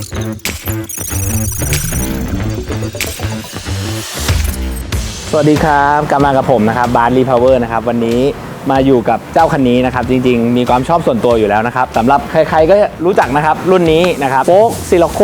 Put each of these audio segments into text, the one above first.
สวัสดีครับกลับมากับผมนะครับบาร์รีพาวเวอร์นะครับวันนี้มาอยู่กับเจ้าคันนี้นะครับ จริงๆ มีความชอบส่วนตัวอยู่แล้วนะครับสำหรับใครๆก็รู้จักนะครับ รุ่นนี้นะครับโฟกซิลโค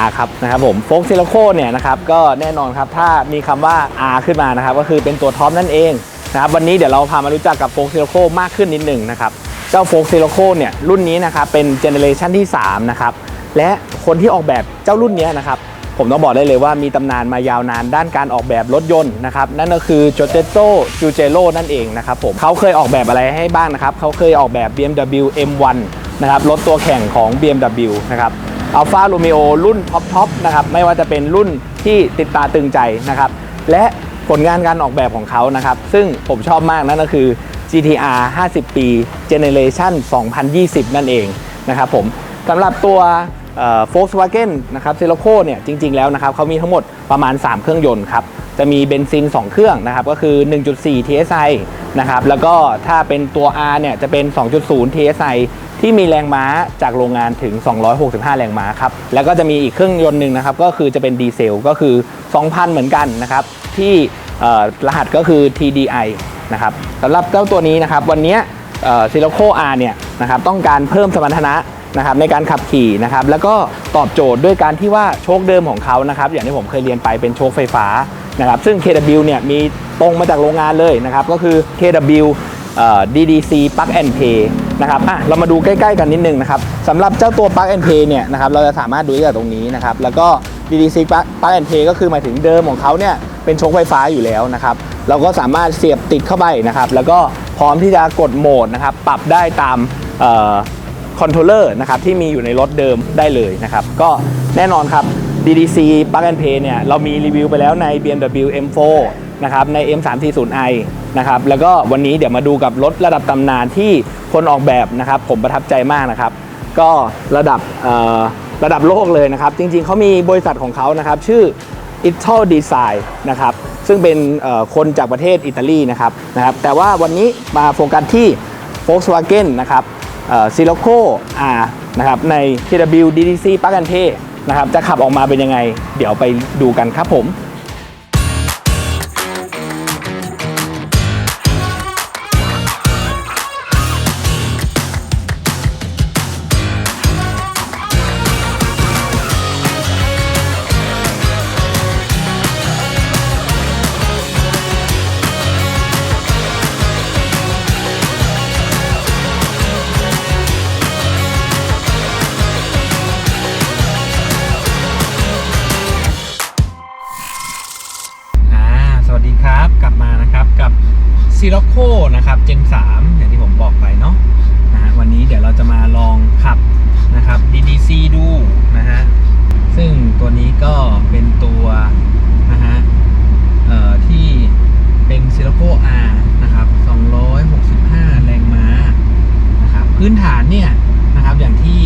R ครับนะครับผมโฟกซิลโคเนี่ยนะครับก็แน่นอนครับถ้ามีคำว่า R ขึ้นมานะครับ ก็คือเป็นตัวท็อปนั่นเองนะครับวันนี้เดี๋ยวเราพามารู้จักกับโฟกซิลโคมากขึ้นนิดหนึ่งนะครับ เจ้าโฟกซิลโคเนี่ยรุ่นนี้นะครับเป็นเจเนเรชันที่3นะครับ และคนที่ออกแบบเจ้ารุ่นนี้นะครับผมต้องบอกได้เลยว่ามีตำนานมายาวนานด้านการออกแบบรถยนต์นะครับนั่นก็คือโจเจโตจูเจโ o นั่นเองนะครับผมเขาเคยออกแบบอะไรให้บ้างนะครับเขาเคยออกแบบ BMW M1 นะครับรถตัวแข่งของ BMW นะครับอัลฟาโร e o รุ่นท็อปทอปนะครับไม่ว่าจะเป็นรุ่นที่ติดตาตึงใจนะครับและผลงานการออกแบบของเขานะครับซึ่งผมชอบมากนั่นก็คือ GTR 50 ปี Generation 2020 นั่นเองนะครับผมสำหรับตัว โฟล์ s วาเกนนะครับเซโลโคเนี่ยจริง ๆ แล้วนะครับเขามีทั้งหมดประมาณ 3 เครื่องยนต์ครับจะมีเบนซิน 2 เครื่องนะครับก็คือ 1.4 TSI นะครับแล้วก็ถ้าเป็นตัว R เนี่ยจะเป็น 2.0 TSI ที่มีแรงม้าจากโรงงานถึง 265 แรงม้าครับ แล้วก็จะมีอีกเครื่องยนต์หนึ่งนะครับ ก็คือจะเป็นดีเซลก็คือ 2,000 เหมือนกันนะครับ ที่รหัสก็คือ TDI นะครับสำหรับเจ้าตัวนี้นะครับ วันนี้ซิโลโค R เนี่ยนะครับต้องการเพิ่มสมรรถนะ นะครับในการขับขี่นะครับแล้วก็ตอบโจทย์ด้วยการที่ว่าโชคเดิมของเขานะครับอย่างที่ผมเคยเรียนไปเป็นโชคไฟฟ้านะครับซึ่ง KW เนี่ยมีตรงมาจากโรงงานเลยนะครับก็คือ KW DDC Plug and Pay นะครับอะเรามาดูใกล้ๆกันนิดนึงนะครับสำหรับเจ้าตัว Plug and Pay เนี่ยนะครับเราจะสามารถดูได้จากตรงนี้นะครับแล้วก็ DDC Plug and Pay ก็คือหมายถึงเดิมของเขาเนี่ยเป็นโชคไฟฟ้าอยู่แล้วนะครับเราก็สามารถเสียบติดเข้าไปนะครับแล้วก็พร้อมที่จะกดโหมดนะครับปรับได้ตาม คอนโทรลเลอร์นะครับที่มีอยู่ในรถเดิมได้เลยนะครับ ก็แน่นอนครับ DDC Plug and Play เนี่ยเรามีรีวิวไปแล้วใน BMW M4 นะครับใน M340i นะครับแล้วก็วันนี้เดี๋ยวมาดูกับรถระดับตำนานที่คนออกแบบนะครับ ผมประทับใจมากนะครับ ก็ระดับระดับโลกเลยนะครับ จริงๆ เขามีบริษัทของเขานะครับ ชื่อ i t a l Design นะครับซึ่งเป็นคนจากประเทศอิตาลีนะครับนะครับ แต่ว่าวันนี้มาโฟกัสที่ Volkswagen นะครับ ซิโลโคอานะครับใน TW DDC ปากันเทนะครับจะขับออกมาเป็นยังไง เดี๋ยวไปดูกันครับผม ซีโ o โคนะครับ Gen 3อย่างที่ผมบอกไปเนาะนะวันนี้เดี๋ยวเราจะมาลองขับนะครับ DDC ดูนะฮะซึ่งตัวนี้ก็เป็นตัวนะฮะเอ่อที่เป็นซีโ o โค R นะครับ 265 แรงม้านะครับพื้นฐานเนี่ยนะครับอย่างที่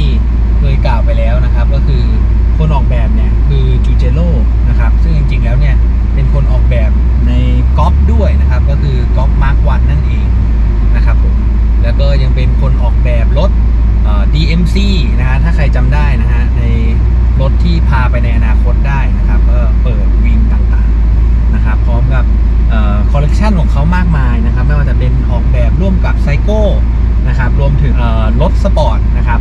เคยกล่าวไปแล้วนะครับ ก็คือคนออกแบบเนี่ยคือจูเจโ o นะครับ ซึ่งจริงๆแล้วเนี่ย เป็นคนออกแบบในก๊อปด้วยนะครับ ก็คือก๊อปมาร์ควันนั่นเองนะครับผมแล้วก็ยังเป็นคนออกแบบรถเอ่อ DMC นะฮะถ้าใครจำได้นะฮะในรถที่พาไปในอนาคตได้นะครับก็เปิดวิงต่างๆนะครับพร้อมกับคอลเลกชันของเขามากมายนะครับไม่ว่าจะเป็นออกแบบร่วมกับไซโก้นะครับรวมถึงรถสปอร์ตนะครับ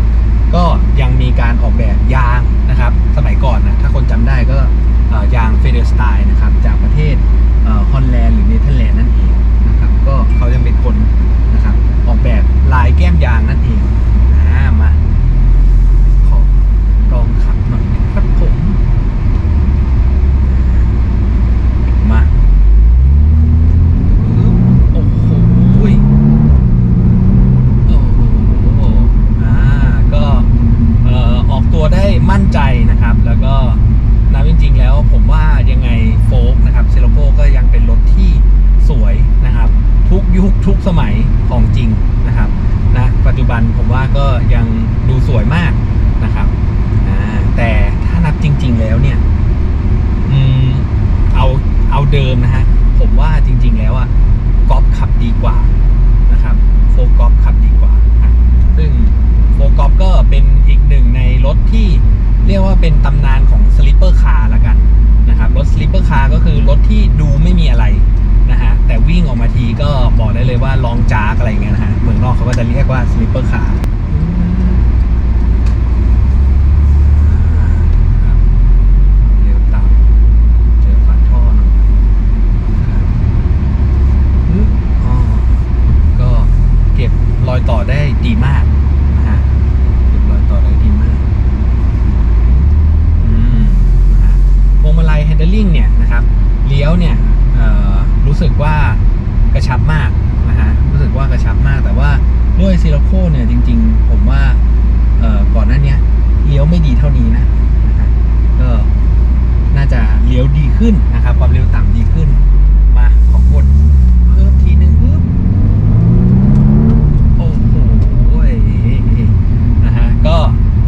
ก็ยังมีการออกแบบยางนะครับ สมัยก่อนนะถ้าคนจำได้ก็เอ่อยางเฟเดอร์สไตล์นะครับ จากประเทศฮอลแลนด์หรือเนเธอร์แลนด์นั่นเองนะครับ ก็เขายังเป็นคนนะครับออกแบบลายแก้มยางนั่นเองอ่ามา ขอลองขับหน่อยนะครับผม มาปึ๊บโอ้โหย โอ้โหอ่า ก็เอ่อออกตัวได้มั่นใจนะครับ แล้วก็นับจริงๆแล้วผมว่ายังไงโฟกนะครับเซโลโกก็ยังเป็นรถที่สวยนะครับ ทุกยุคทุก สมัยของจริงนะครับนะปัจจุบันผมว่าก็ยังดูสวยมากนะครับแต่ถ้านับจริง ๆ แล้วเนี่ยอืมเอาเอาเดิมนะฮะผมว่าจริง ๆ แล้วอะกอล์ฟขับดีกว่านะครับโฟกอล์ฟขับดีกว่า ซึ่งโฟกอล์ฟก็เป็นอีกหนึ่งในรถที่เรียกว่าเป็นตำนานของสลิปเปอร์คาร์ละกันนะครับรถสลิปเปอร์คาร์ก็คือรถที่ดูไม่มีอะไร แต่วิ่งออกมาทีก็บอกได้เลยว่าลองจากอะไรอย่างเงี้ยนะฮะเมืองนอกเขาก็จะเรียกว่าสลิปเปอร์คาร์เร็วต่ำเจอฝาท่อนะก็เก็บรอยต่อได้ดีมากนะฮะเก็บรอยต่อได้ดีมากอืมนะฮะพวงมาลัย handling เนี่ยนะครับเลี้ยวเนี่ยรู้สึกว่า ชับมากนะฮะรู้สึกว่ากระชับมาก แต่ว่าด้วยซิลโคเนี่ยจริง ๆ ผมว่าเออก่อนหน้านี้เลี้ยวไม่ดีเท่านี้นะนะฮะก็น่าจะเลี้ยวดีขึ้นนะครับความเร็วต่ำดีขึ้น มาขอกดเพิ่มทีนึงปึ๊บโอ้โหนะฮะก็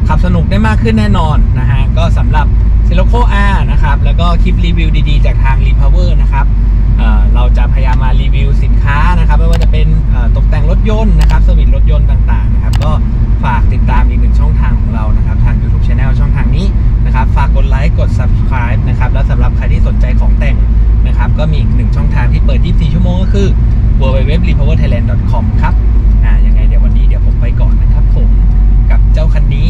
ขับสนุกได้มากขึ้นแน่นอนนะฮะก็สำหรับ s i l o c o R นะครับ แล้วก็คลิปรีวิวดีๆ จากทาง r e p o w e r นะครับเเราจะพยายามมารีวิวสินค้านะครับ ไม่ว่าจะเป็นตกแต่งรถยนต์นะครับสวิตรถยนต์ต่างๆนะครับ ก็ฝากติดตามอีกหนึ่งช่องทางของเรานะครับ ทาง YouTube Channel ช่องทางนี้นะครับ ฝากกดไลค์กด Subscribe นะครับ แล้วสำหรับใครที่สนใจของแต่งนะครับ ก็มีอีกหนึ่งช่องทางที่เปิด 24 ชั่วโมงก็คือ www.repowerthailand.com ครับอ่ายังไงเดี๋ยววันนี้เดี๋ยวผมไปก่อนนะครับผมกับเจ้าคันนี้